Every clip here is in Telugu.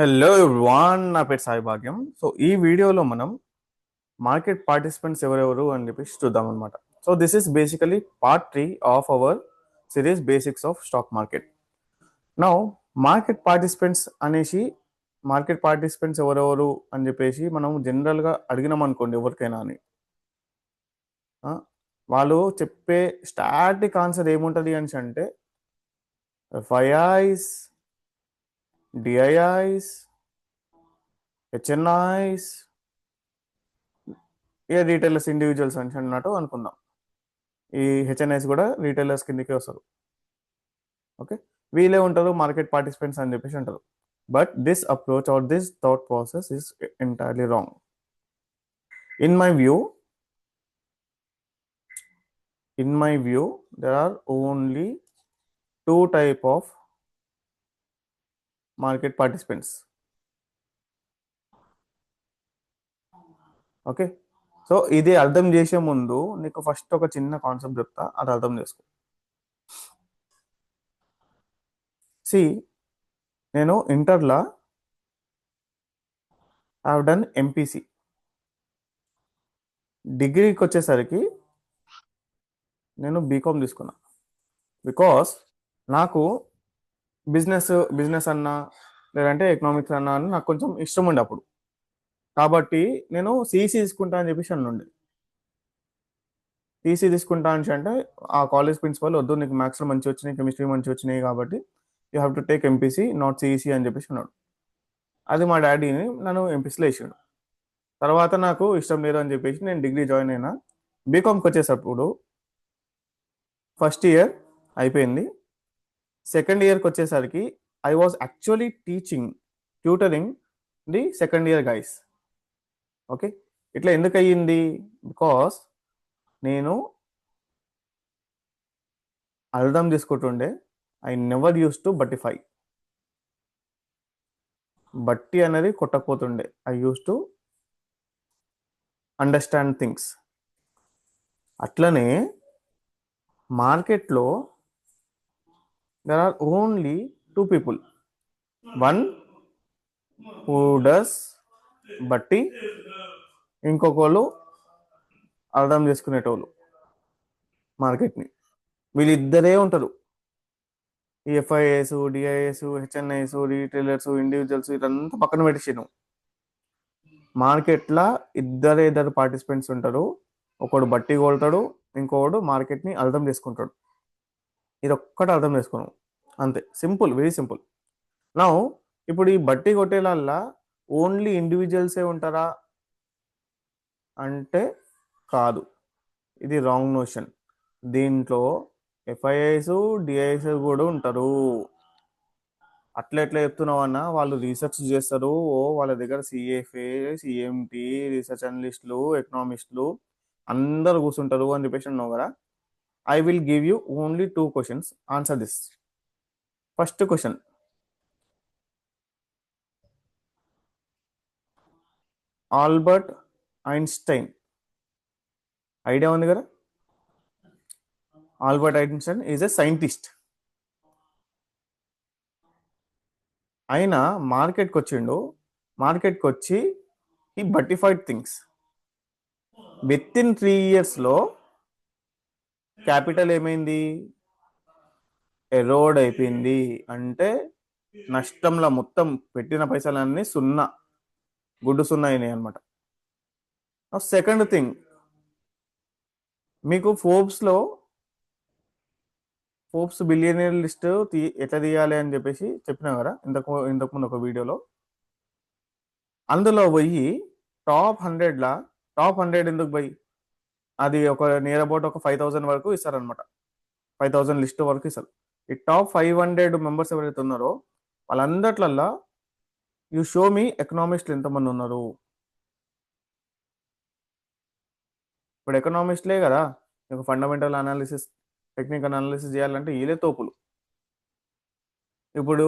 హలో ఎవ్రీవాన్ నా పేరు సాయి భాగ్యం. సో ఈ వీడియోలో మనం మార్కెట్ పార్టిసిపెంట్స్ ఎవరెవరు అని చెప్పేసి చూద్దాం అనమాట so this is basically part three of our series basics of stock market now market participants అనేసి మార్కెట్ పార్టిసిపెంట్స్ ఎవరెవరు అని చెప్పేసి మనం జనరల్గా అడిగినాం అనుకోండి ఎవరికైనా అని. వాళ్ళు చెప్పే స్టాటిక్ ఆన్సర్ ఏముంటుంది అని అంటే ఎఫ్ఐఐస్ డిఐఐస్ హెచ్ఎన్ఐస్ ఏ రీటైలర్స్ ఇండివిజువల్స్ అని అన్నట్టు అనుకుందాం. ఈ హెచ్ఎన్ఐస్ కూడా రీటైలర్స్ కిందకే వస్తారు ఓకే వీళ్ళే ఉంటారు మార్కెట్ పార్టిసిపెంట్స్ అని చెప్పేసి ఉంటారు but this approach or this thought process is entirely wrong in my view in my view there are only two type of market participants. Okay? So ఇది అర్థం చేసే ముందు నీకు ఫస్ట్ ఒక చిన్న కాన్సెప్ట్ చెప్తా అది అర్థం చేసుకో. సి నేను ఇంటర్లో హ్యావ్ డన్ ఎంపీసీ డిగ్రీకి వచ్చేసరికి నేను బీకామ్ తీసుకున్నా. బికాస్ నాకు బిజినెస్ బిజినెస్ అన్నా లేదంటే ఎకనామిక్స్ అన్నా అని నాకు కొంచెం ఇష్టం ఉండే అప్పుడు. కాబట్టి నేను సిఈసి తీసుకుంటా అని చెప్పేసి అన్నుండే సిఈసి తీసుకుంటా అని అంటే ఆ కాలేజ్ ప్రిన్సిపల్ వద్దు నీకు మ్యాథ్స్లో మంచి వచ్చినాయి కెమిస్ట్రీ మంచి వచ్చినాయి కాబట్టి you have to take MPC not CEC అని చెప్పేసి అన్నాడు. అది మా డాడీని నన్ను ఎంపీసీలో వేసాడు. తర్వాత నాకు ఇష్టం లేదు అని చెప్పేసి నేను డిగ్రీ జాయిన్ అయినా బీకామ్కి వచ్చేసప్పుడు ఫస్ట్ ఇయర్ అయిపోయింది. సెకండ్ ఇయర్కి వచ్చేసరికి I was actually teaching tutoring the second year guys okay ఇట్లా ఎందుకు అయ్యింది? బికాస్ నేను అర్థం తీసుకుంటుండే ఐ నెవర్ యూస్ టు బట్టిఫై బట్టి అనేది కొట్టకపోతుండే. I use to understand things అట్లనే మార్కెట్లో there are only two people. One who does బట్టి ఇంకొకళ్ళు అర్థం చేసుకునేటోళ్ళు మార్కెట్ని. వీళ్ళిద్దరే ఉంటారు. ఈ FIs DIs HNIs retailers individuals ఇదంతా పక్కన పెట్టేసాను మార్కెట్లో ఇద్దరే ఇద్దరు పార్టిసిపెంట్స్ ఉంటారు. ఒకడు బట్టి కొడతాడు ఇంకొకడు మార్కెట్ని అర్థం చేసుకుంటాడు. ఇది ఒక్కటి అర్థం చేసుకున్నాం. అంతే. Simple very simple. నా ఇప్పుడు ఈ బట్టి కొట్టేలల్లా ఓన్లీ ఇండివిజువల్సే ఉంటారా? అంటే కాదు. ఇది రాంగ్ నోషన్. దీంట్లో ఎఫ్ఐఐస్ డిఐఎస్ కూడా ఉంటారు. అట్లా ఎట్లా చెప్తున్నావన్నా వాళ్ళు రీసెర్చ్ చేస్తారు. ఓ వాళ్ళ దగ్గర సిఎఫ్ఏ సిఎంటి రీసెర్చ్ అనలిస్టులు ఎకనామిస్టులు అందరు కూర్చుంటారు అని చెప్పేసి అన్నావు కదా? I will give you only two questions. Answer this. First question. Albert Einstein idea ఉంది కదా Albert Einstein is a scientist ఆయన మార్కెట్కి వచ్చిండు మార్కెట్కి వచ్చి ఈ బర్టిఫైడ్ థింగ్స్ విత్ ఇన్ త్రీ ఇయర్స్లో క్యాపిటల్ ఏమైంది? ఎరోడ్ అయిపోయింది. అంటే నష్టంలో మొత్తం పెట్టిన పైసలన్నీ సున్నా. గుడ్డు సున్నా అయినాయి అనమాట సెకండ్ థింగ్ మీకు ఫోర్బ్స్లో ఫోర్బ్స్ బిలియనీర్ లిస్ట్ తీ ఎట్లా తీయాలి అని చెప్పేసి చెప్పినా కదా ఇంతకు ఇంతకుముందు ఒక వీడియోలో. అందులో పోయి టాప్ హండ్రెడ్లా టాప్ హండ్రెడ్ ఎందుకు పోయి? అది ఒక నియర్ అబౌట్ ఒక ఫైవ్ థౌసండ్ వరకు ఇస్తారనమాట ఫైవ్ థౌసండ్ లిస్ట్ వరకు ఇస్తారు. ఈ టాప్ ఫైవ్ హండ్రెడ్ మెంబర్స్ ఎవరైతే ఉన్నారో వాళ్ళందట్లల్లా యూ షో మీ ఎకనామిస్ట్లు ఎంతమంది ఉన్నారు? ఇప్పుడు ఎకనామిస్ట్లే కదా మీకు ఫండమెంటల్ అనాలిసిస్ టెక్నికల్ అనాలిసిస్ చేయాలంటే వీళ్ళే తోపులు. ఇప్పుడు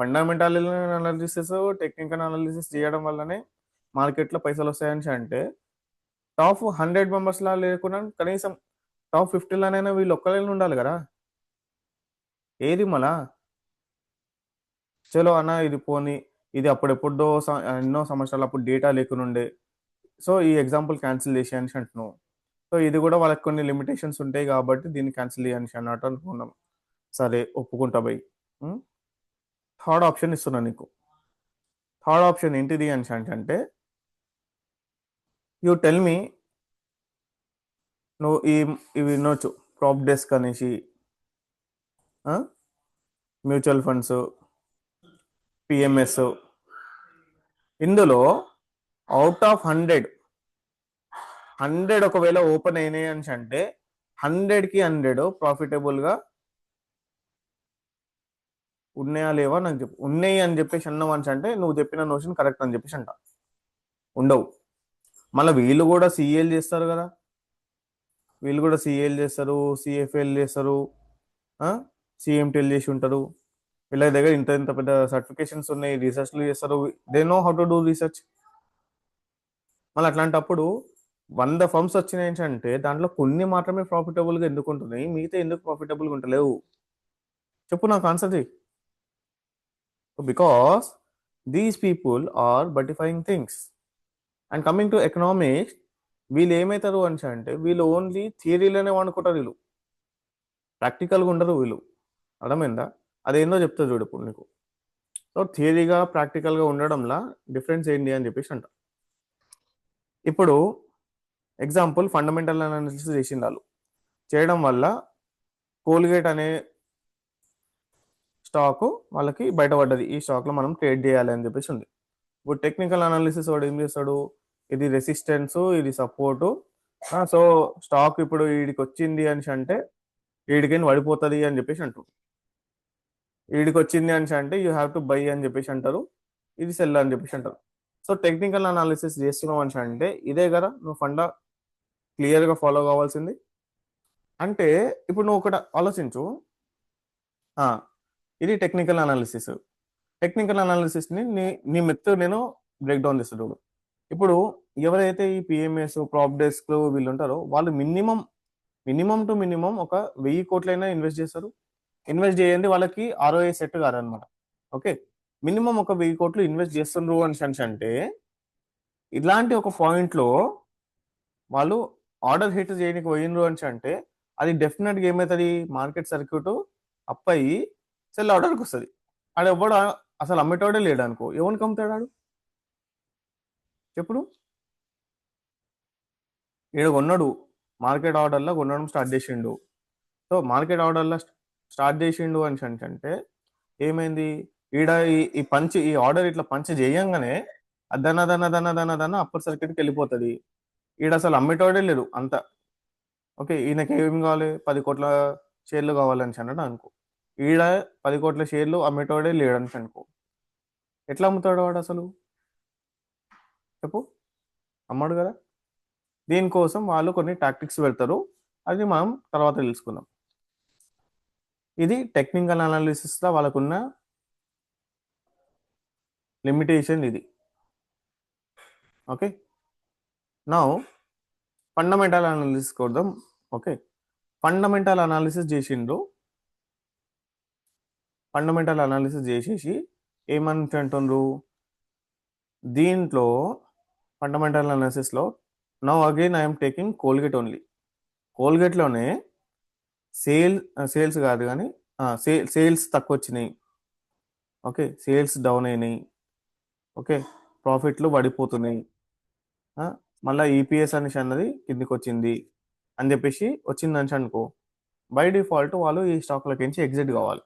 ఫండమెంటల్ అనాలిసిస్ టెక్నికల్ అనాలిసిస్ చేయడం వల్లనే మార్కెట్లో పైసలు వస్తాయని అంటే టాప్ హండ్రెడ్ మెంబర్స్లా లేకుండా కనీసం టాప్ ఫిఫ్టీలోనైనా వీళ్ళు ఒక్కరైనా ఉండాలి కదా? ఏది మళ్ళా? చలో అన్న ఇది పోని ఇది అప్పుడెప్పుడో ఎన్నో సంవత్సరాలు అప్పుడు డేటా లేకునుండే. సో ఈ ఎగ్జాంపుల్ క్యాన్సిల్ చేసి అనేసి అంటున్నావు. సో ఇది కూడా వాళ్ళకి కొన్ని లిమిటేషన్స్ ఉంటాయి కాబట్టి దీన్ని క్యాన్సిల్ చేయని అన్నట్టు అనుకున్నాం. సరే ఒప్పుకుంటా బై. థర్డ్ ఆప్షన్ ఇస్తున్నా నీకు. థర్డ్ ఆప్షన్ ఏంటిది అని అంటే యూ టెల్ మీ నువ్వు ఈ ఇవి వినొచ్చు. ప్రాప్ డెస్క్ అనేసి. మ్యూచువల్ ఫండ్స్ పిఎంఎస్ ఇందులో అవుట్ ఆఫ్ హండ్రెడ్ హండ్రెడ్ ఒకవేళ ఓపెన్ అయినాయి అని అంటే హండ్రెడ్కి హండ్రెడ్ ప్రాఫిటబుల్గా ఉన్నాయా లేవా నాకు చెప్పు. ఉన్నాయి అని చెప్పేసి అన్నావు అని అంటే నువ్వు చెప్పిన నోషన్ కరెక్ట్ అని చెప్పేసి అంట. ఉండవు. మళ్ళీ వీళ్ళు కూడా సిఏలు చేస్తారు కదా. వీళ్ళు కూడా సిఏలు చేస్తారు సిఎఫ్ఎల్ చేస్తారు సిఎంటీఎల్ చేసి ఉంటారు. వీళ్ళ దగ్గర ఇంత ఇంత పెద్ద సర్టిఫికేషన్స్ ఉన్నాయి రీసెర్చ్లు చేస్తారు. They know how to do research మళ్ళీ అట్లాంటప్పుడు వంద ఫర్మ్స్ వచ్చినాయి అంటే దాంట్లో కొన్ని మాత్రమే ప్రాఫిటబుల్గా ఎందుకు ఉంటున్నాయి? మిగతా ఎందుకు ప్రాఫిటబుల్గా ఉంటలేవు చెప్పు నాకు ఆన్సర్ చేయి because these people are బటిఫైయింగ్ things and coming to economics వీళ్ళు ఏమవుతారు అని అంటే వీళ్ళు ఓన్లీ థియరీలోనే వాడుకుంటారు వీళ్ళు. ప్రాక్టికల్గా ఉండరు వీళ్ళు. అర్థమైందా? అదేందో చెప్తారు చూడు ఇప్పుడు నీకు. సో థియరీగా ప్రాక్టికల్గా ఉండడంలా డిఫరెన్స్ ఏంటి అని చెప్పేసి అంట. ఇప్పుడు ఎగ్జాంపుల్ ఫండమెంటల్ అనాలిసిస్ చేసింది వాళ్ళు. చేయడం వల్ల కోల్గేట్ అనే స్టాక్ వాళ్ళకి బయటపడ్డది. ఈ స్టాక్లో మనం ట్రేడ్ చేయాలి అని చెప్పేసి ఉంది. ఇప్పుడు టెక్నికల్ అనాలిసిస్ వాడు ఏం చేస్తాడు? ఇది రెసిస్టెన్స్ ఇది సపోర్టు సో స్టాక్ ఇప్పుడు వీడికి వచ్చింది అని అంటే వీడికి పడిపోతుంది అని చెప్పేసి అంటారు వీడికి వచ్చింది అని అంటే యూ హ్యావ్ టు బై అని చెప్పేసి అంటారు. ఇది సెల్ అని చెప్పేసి అంటారు. సో టెక్నికల్ అనాలిసిస్ చేస్తున్నావు అని అంటే ఇదే కదా నువ్వు ఫండా క్లియర్గా ఫాలో కావాల్సింది. అంటే ఇప్పుడు నువ్వు ఒకటి ఆలోచించు. ఇది టెక్నికల్ అనాలిసిస్ టెక్నికల్ అనాలిసిస్ని నీ నీ మెత్తు నేను బ్రేక్ డౌన్ చేస్తాడు ఇప్పుడు ఎవరైతే ఈ పిఎంఎస్ ప్రాప్ డెస్క్ వీళ్ళు ఉంటారో వాళ్ళు మినిమం మినిమం టు మినిమం ఒక వెయ్యి కోట్లైనా ఇన్వెస్ట్ చేస్తారు. ఇన్వెస్ట్ చేయండి వాళ్ళకి ఆర్ఓఏ సెట్ కాదనమాట. ఓకే? మినిమం ఒక వెయ్యి కోట్లు ఇన్వెస్ట్ చేస్తుండ్రు అని సెన్స్ అంటే ఇలాంటి ఒక పాయింట్లో వాళ్ళు ఆర్డర్ హిట్ చేయడానికి పోయినరు అని అంటే అది డెఫినెట్గా ఏమవుతుంది? మార్కెట్ సర్క్యూట్ అప్ అయ్యి సెల్ ఆర్డర్కి వస్తుంది. ఆడ ఎవడు అసలు అమ్మేటోడే లేడు అనుకో ఎవరిని కమ్ముతాడు ఆడు చెప్పుడు ఈడ కొన్నాడు మార్కెట్ ఆర్డర్లో కొనడం స్టార్ట్ చేసిండు. సో మార్కెట్ ఆర్డర్లో స్టార్ట్ చేసిండు అని అంటే ఏమైంది? ఈడ ఈ ఈ పంచ్ ఈ ఆర్డర్ ఇట్లా పంచ్ చేయంగానే దన దన దన దన దన అప్పర్ సర్కిట్కి వెళ్ళిపోతుంది. ఈడ అసలు అమ్మేటోడే లేరు అంత. ఓకే ఈయనకి ఏం కావాలి? పది కోట్ల షేర్లు కావాలని అన్నాడు అనుకో. ఈడ పది కోట్ల షేర్లు అమ్మేటోడే లేడని అనుకో ఎట్లా అమ్ముతాడు వాడు అసలు? చెప్పు. అమ్మాడు కదా? దీనికోసం వాళ్ళు కొన్ని టాక్టిక్స్ పెడతారు అది మనం తర్వాత తెలుసుకుందాం. ఇది టెక్నికల్ అనాలిసిస్లో వాళ్ళకున్న లిమిటేషన్ ఇది. ఓకే నా ఫండమెంటల్ అనాలిసిస్ కొద్దాం ఓకే ఫండమెంటల్ అనాలిసిస్ చేసిండు ఫండమెంటల్ అనాలిసిస్ చేసేసి ఏమని అంటుండ్రు దీంట్లో fundamental అనాలిసిస్లో now again I'm taking Colgate only కోల్గేట్లోనే sale sales కాదు కానీ సే సేల్స్ తక్కువ వచ్చినాయి ఓకే సేల్స్ డౌన్ అయినాయి. ఓకే ప్రాఫిట్లు పడిపోతున్నాయి. Uh, మళ్ళీ ఈపీఎస్ అనేసి అన్నది కిందికి వచ్చింది అని చెప్పేసి వచ్చింది అని అనుకో బై డిఫాల్ట్ వాళ్ళు ఈ స్టాక్లకి నుంచి ఎగ్జిట్ కావాలి.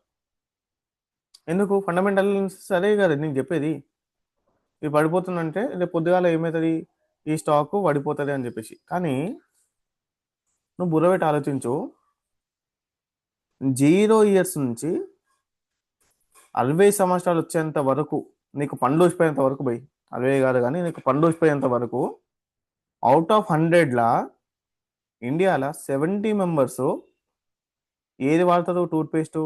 ఎందుకు? ఫండమెంటల్ సరే కదా నేను చెప్పేది. ఇది పడిపోతుందంటే రేపు పొద్దుగాల ఏమవుతుంది? ఈ స్టాక్ పడిపోతుంది అని చెప్పేసి. కానీ నువ్వు బుర్రబెట్టి ఆలోచించు. జీరో ఇయర్స్ నుంచి అరవై సంవత్సరాలు వచ్చేంత వరకు నీకు పండ్లు వచ్చిపోయేంత వరకు పోయి అరవై కాదు కానీ నీకు పండ్లు వచ్చిపోయేంత వరకు అవుట్ ఆఫ్ హండ్రెడ్లా ఇండియాలో సెవెంటీ మెంబర్స్ ఏది వాడతారు టూత్పేస్ట్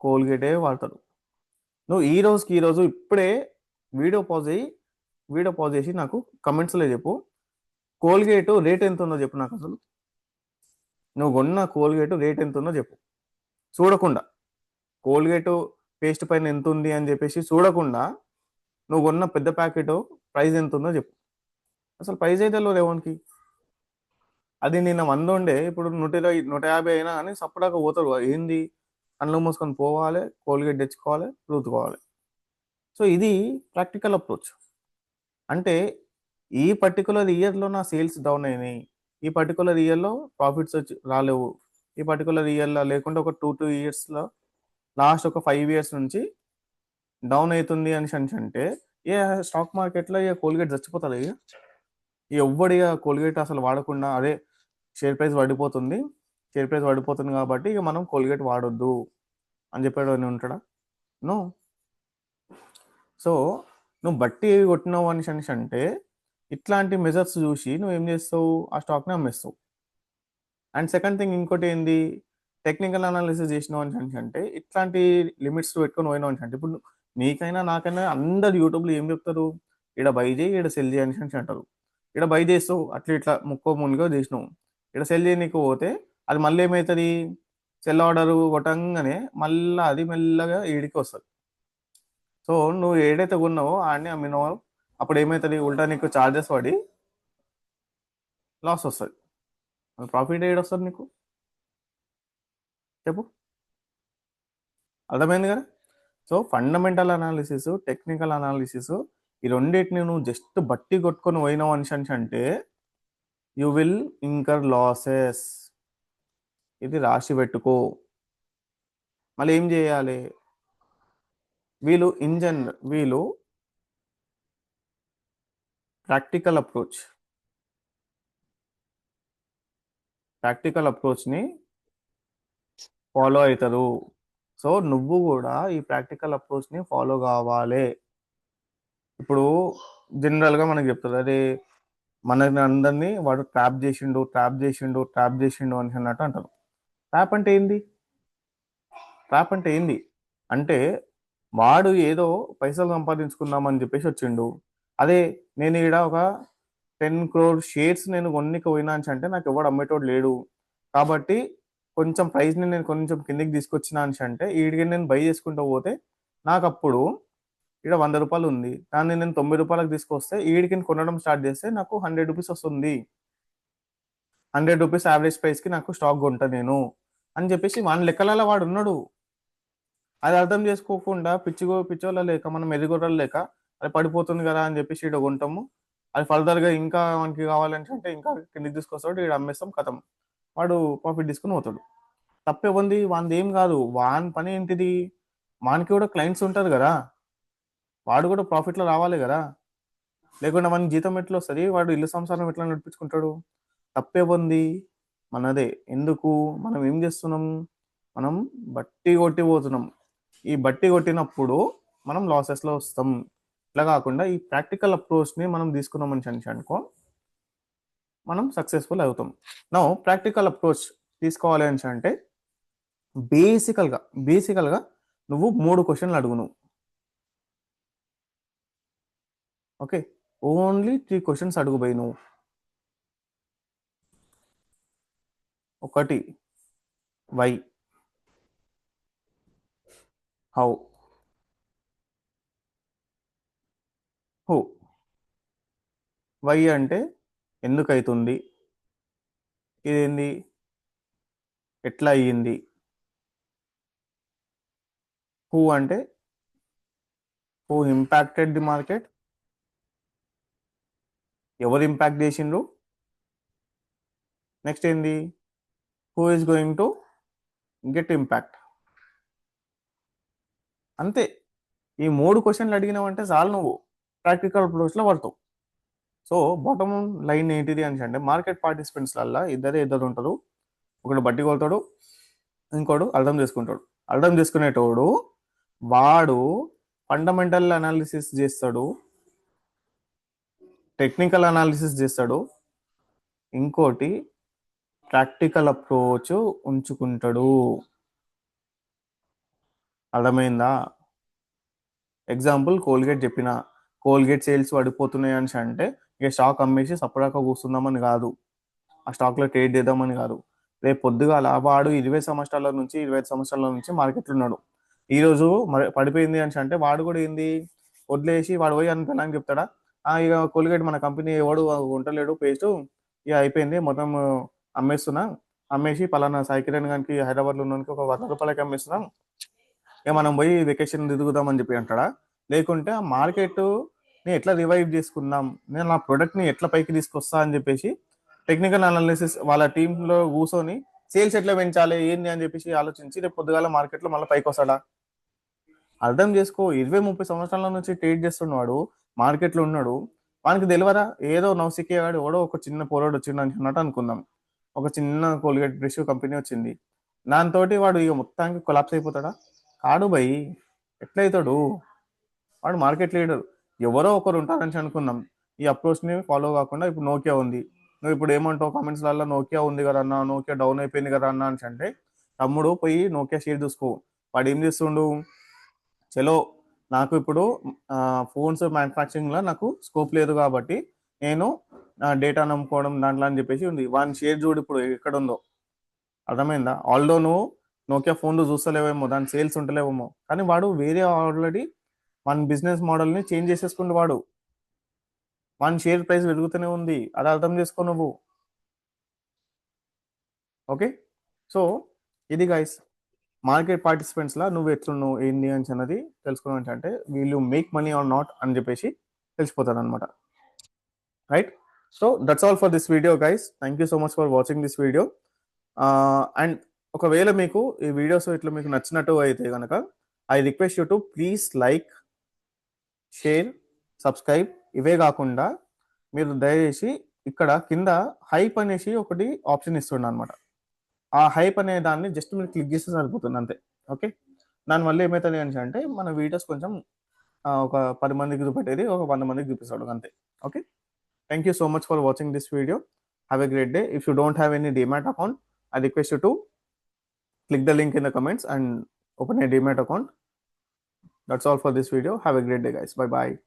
కోల్గేటే వాడతారు నువ్వు ఈ రోజుకి ఈ రోజు ఇప్పుడే వీడియో పాజ్ అయ్యి వీడియో పాజ్ చేసి నాకు కమెంట్స్లో చెప్పు. కోల్గేట్ రేట్ ఎంత ఉందో చెప్పు నాకు అసలు. నువ్వు కొన్న కోల్గేట్ రేట్ ఎంత ఉందో చెప్పు. చూడకుండా. కోల్గేట్ పేస్ట్ పైన ఎంత ఉంది అని చెప్పేసి చూడకుండా నువ్వు కొన్న పెద్ద ప్యాకెట్ ప్రైస్ ఎంత ఉందో చెప్పు. అసలు ప్రైస్ అయితే తెలియదు ఎవరికి. అది నిన్న వంద ఉండే ఇప్పుడు నూట ఇరవై నూట యాభై అయినా అని సపడాక పోతారు ఏంది? కళ్ళు మూసుకొని పోవాలి కోల్గేట్ తెచ్చుకోవాలి రూతుకోవాలి సో ఇది ప్రాక్టికల్ అప్రోచ్ అంటే ఈ పర్టికులర్ ఇయర్లో నా సేల్స్ డౌన్ అయినాయి. ఈ పర్టికులర్ ఇయర్లో ప్రాఫిట్స్ వచ్చి రాలేవు. ఈ పర్టికులర్ ఇయర్లో లేకుంటే ఒక టూ టూ ఇయర్స్లో లాస్ట్ ఒక ఫైవ్ ఇయర్స్ నుంచి డౌన్ అవుతుంది అని అంటే ఏ స్టాక్ మార్కెట్లో ఇక కోల్గేట్ చచ్చిపోతుంది? ఇక ఎవ్వడిగా కోల్గేట్ అసలు వాడకుండా అదే షేర్ ప్రైస్ పడిపోతుంది. షేర్ ప్రైస్ పడిపోతుంది కాబట్టి ఇక మనం కోల్గేట్ వాడొద్దు అని చెప్పాడు అని ఉంటాడా? నో సో నువ్వు బట్టి కొట్టినావు అని అనేసి అంటే ఇట్లాంటి మెజర్స్ చూసి నువ్వు ఏం చేస్తావు? ఆ స్టాక్ని అమ్మేస్తావు. అండ్ సెకండ్ థింగ్ ఇంకోటి ఏంది? టెక్నికల్ అనాలిసిస్ చేసినావు అని అనేసి అంటే ఇట్లాంటి లిమిట్స్ పెట్టుకొని పోయినావు అని అంటే ఇప్పుడు నీకైనా నాకైనా అందరు యూట్యూబ్లో ఏం చెప్తారు? ఇక్కడ బై చేయి ఇక్కడ సెల్ చేయి అని అంటారు. ఇక్కడ బై చేస్తావు అట్లా ఇట్లా ముక్కో మునిగో చేసినావు. ఇక్కడ సెల్ చేయనీకి పోతే అది మళ్ళీ ఏమవుతుంది? సెల్ ఆర్డర్ కొట్టంగానే మళ్ళీ అది మెల్లగా ఈడికి వస్తుంది. సో నువ్వు ఏడైతే కొన్నావో ఆడిని అమ్మినావు అప్పుడు ఏమవుతుంది ఉల్టా నీకు ఛార్జెస్ పడి లాస్ వస్తుంది. ప్రాఫిట్ ఏడు వస్తుంది నీకు? చెప్పు. అర్థమైంది కదా? So fundamental analysis technical analysis ఈ రెండింటిని నువ్వు జస్ట్ బట్టి కొట్టుకొని పోయినావు అని అంటే యు విల్ ఇంకర్ లాసెస్ ఇది రాసి పెట్టుకో. మళ్ళీ ఏం చేయాలి? వీళ్ళు ఇంజన్ వీళ్ళు ప్రాక్టికల్ అప్రోచ్ ప్రాక్టికల్ అప్రోచ్ని ఫాలో అవుతారు సో నువ్వు కూడా ఈ ప్రాక్టికల్ అప్రోచ్ని ఫాలో కావాలి. ఇప్పుడు జనరల్గా మనకు చెప్తారు. అదే మనని అందరినీ వాడు ట్రాప్ చేసిండు ట్రాప్ చేసిండు ట్రాప్ చేసిండు అని అన్నట్టు అంటారు. ట్రాప్ అంటే ఏంది? ట్రాప్ అంటే ఏంది? అంటే వాడు ఏదో పైసలు సంపాదించుకుందామని చెప్పేసి వచ్చిండు. అదే నేను ఈడ ఒక టెన్ క్రోర్ షేర్స్ నేను కొన్నికి పోయినా అని అంటే నాకు ఎవడు అమ్మేటోడు లేడు. కాబట్టి కొంచెం ప్రైస్ని నేను కొంచెం కిందికి తీసుకొచ్చినా అని అంటే ఈడికి నేను బై చేసుకుంటూ పోతే నాకు అప్పుడు ఇక్కడ వంద రూపాయలు ఉంది. దాన్ని నేను తొంభై రూపాయలకు తీసుకొస్తే వీడికి కొనడం స్టార్ట్ చేస్తే నాకు హండ్రెడ్ రూపీస్ వస్తుంది. హండ్రెడ్ రూపీస్ యావరేజ్ ప్రైస్కి నాకు స్టాక్ కొంటా నేను అని చెప్పేసి వాని లెక్కలలో వాడు ఉన్నాడు. అది అర్థం చేసుకోకుండా పిచ్చిగో పిచ్చోళ్ళ లేక మనం ఎదిగొర్రలు లేక అది పడిపోతుంది కదా అని చెప్పేసి ఇక్కడ కొంటాము. అది ఫర్దర్గా ఇంకా మనకి కావాలంటే అంటే ఇంకా కిందకి తీసుకొస్తాడు ఇక్కడ అమ్మేస్తాం కథం. వాడు ప్రాఫిట్ తీసుకుని పోతాడు. తప్పే ఉంది వానిది ఏం కాదు. వాని పని ఏంటిది? వానికి కూడా క్లయింట్స్ ఉంటారు కదా. వాడు కూడా ప్రాఫిట్లో రావాలి కదా. లేకుండా మనకి జీతం ఎట్లా వస్తుంది వాడు ఇల్లు సంసారం ఎట్లా నడిపించుకుంటాడు? తప్పే ఉంది మనదే. ఎందుకు? మనం ఏం చేస్తున్నాం? మనం బట్టి కొట్టి పోతున్నాం. ఈ బట్టి కొట్టినప్పుడు మనం లాసెస్లో వస్తాం. ఇట్లా కాకుండా ఈ ప్రాక్టికల్ అప్రోచ్ని మనం తీసుకున్నాం అని అనుకో మనం సక్సెస్ఫుల్ అవుతాం. నా ప్రాక్టికల్ అప్రోచ్ తీసుకోవాలి అని అంటే బేసికల్గా బేసికల్గా నువ్వు మూడు క్వశ్చన్లు అడుగు నువ్వు ఓకే ఓన్లీ త్రీ క్వశ్చన్స్ అడుగుపోయి నువ్వు. ఒకటి వై హౌ హూ. వై అంటే ఎందుకైతుంది? ఇదేంది? ఎట్లా అయ్యింది? హూ అంటే హూ ఇంపాక్టెడ్ ది మార్కెట్. ఎవరు ఇంపాక్ట్ చేసిండ్రు? నెక్స్ట్ ఏంది? Who is going to get impact. అంతే. ఈ మూడు క్వశ్చన్లు అడిగినావంటే చాలు నువ్వు. ప్రాక్టికల్ అప్రోచ్లో పడతావు. సో బాటమ్ లైన్ ఏంటిది అని అంటే మార్కెట్ పార్టిసిపెంట్స్లల్లా ఇద్దరే ఇద్దరు ఉంటారు. ఒకడు బట్టి కొడతాడు ఇంకోడు అర్థం చేసుకుంటాడు. అర్థం చేసుకునేటోడు వాడు ఫండమెంటల్ అనాలిసిస్ చేస్తాడు టెక్నికల్ అనాలిసిస్ చేస్తాడు ఇంకోటి ప్రాక్టికల్ అప్రోచ్ ఉంచుకుంటాడు. అర్థమైందా? ఎగ్జాంపుల్ కోల్గేట్ చెప్పిన. కోల్గేట్ సేల్స్ పడిపోతున్నాయి అని అంటే ఇక స్టాక్ అమ్మేసి సపడాక కూర్చుందామని కాదు. ఆ స్టాక్లో ట్రేడ్ చేద్దామని కాదు. రేపు పొద్దుగాల వాడు ఇరవై సంవత్సరాల నుంచి ఇరవై ఐదు సంవత్సరాల నుంచి మార్కెట్లో ఉన్నాడు. ఈ రోజు మరి పడిపోయింది అని అంటే వాడు కూడా ఏంది? వదిలేసి వాడు పోయి అని పిల్లలకి చెప్తాడా? ఆ ఇక కోల్గేట్ మన కంపెనీ ఎవడు ఉండలేడు పేస్ట్ ఇక అయిపోయింది మొత్తం అమ్మేస్తున్నా. అమ్మేసి పలానా సాయి కిరణ్ గారికి హైదరాబాద్లో ఉన్నకి ఒక వంద రూపాయలకి అమ్మేస్తున్నాం. ఇక మనం పోయి వెకేషన్ దిగుదామని చెప్పి అంటాడా? లేకుంటే ఆ మార్కెట్ని ఎట్లా రివైవ్ చేసుకుందాం? నేను నా ప్రొడక్ట్ని ఎట్లా పైకి తీసుకొస్తా అని చెప్పేసి టెక్నికల్ అనాలిసిస్ వాళ్ళ team లో కూర్చొని సేల్స్ ఎట్లా పెంచాలి? ఏంది అని చెప్పేసి ఆలోచించి రేపు పొద్దుగాల మార్కెట్లో మళ్ళీ పైకి వస్తాడా? అర్థం చేసుకో ఇరవై ముప్పై సంవత్సరాల నుంచి ట్రేడ్ చేస్తున్నాడు మార్కెట్లో ఉన్నాడు. వానికి తెలియదా ఏదో నౌసికేవాడు ఎవడో ఒక చిన్న పోరాడు వచ్చిండు అని అన్నట్టు అనుకుందాం. ఒక చిన్న కోల్గేట్ బ్రష్ కంపెనీ వచ్చింది. దాంతో వాడు ఇక మొత్తానికి కొలాప్స్ అయిపోతాడా? కాడు భయ్ ఎట్లయితాడు? వాడు మార్కెట్ లీడర్. ఎవరో ఒకరు ఉంటారని అనుకున్నాం. ఈ అప్రోచ్ని ఫాలో కాకుండా ఇప్పుడు నోకియా ఉంది. నువ్వు ఇప్పుడు ఏమంటావు? comments నోకియా ఉంది కదా అన్న నోకియా డౌన్ అయిపోయింది కదా అన్న అని అంటే తమ్ముడు పోయి నోకియా షేర్ చూసుకో. వాడు ఏం చేస్తుండు? చలో నాకు ఇప్పుడు ఫోన్స్ మ్యానుఫ్యాక్చరింగ్లో నాకు స్కోప్ లేదు కాబట్టి నేను డేటా నమ్ముకోవడం దాంట్లో అని చెప్పేసి ఉంది. వాని షేర్ చూడు ఇప్పుడు ఎక్కడ ఉందో అర్థమైందా? ఆల్డో నువ్వు నోకియా ఫోన్లు చూస్తలేవేమో దాని సేల్స్ ఉండలేవేమో. కానీ వాడు వేరే ఆల్రెడీ మన బిజినెస్ మోడల్ని చేంజ్ చేసేసుకుంటు వాడు. మన షేర్ ప్రైస్ పెరుగుతూనే ఉంది. అది అర్థం చేసుకో నువ్వు. ఓకే సో ఇది గైస్ మార్కెట్ పార్టిసిపెంట్స్లా నువ్వు ఎట్లున్నావు ఏంది అని అన్నది తెలుసుకోవడం అంటే వీళ్ళు మేక్ మనీ ఆర్ నాట్ అని చెప్పేసి తెలిసిపోతుంది అనమాట right so that's all for this video guys thank you so much for watching this video and ఒకవేళ మీకు ఈ వీడియోస్ ఇట్లా మీకు నచ్చినట్టు అయితే కనుక I request you to please like share subscribe. ఇవే కాకుండా మీరు దయచేసి ఇక్కడ కింద హైప్ అనేసి ఒకటి ఆప్షన్ ఇస్తుండ అనమాట ఆ హైప్ అనే దాన్ని జస్ట్ మీరు క్లిక్ చేస్తే సరిపోతుంది అంతే. ఓకే? దానివల్ల ఏమవుతుంది అని అంటే మన వీడియోస్ కొంచెం ఒక పది మందికి చూపెట్టేది ఒక వంద మందికి చూపిస్తాడు అంతే. Okay? Thank you so much for watching this video have a great day if you don't have any demat account I request you to click the link in the comments and open a demat account. That's all for this video. Have a great day guys. Bye bye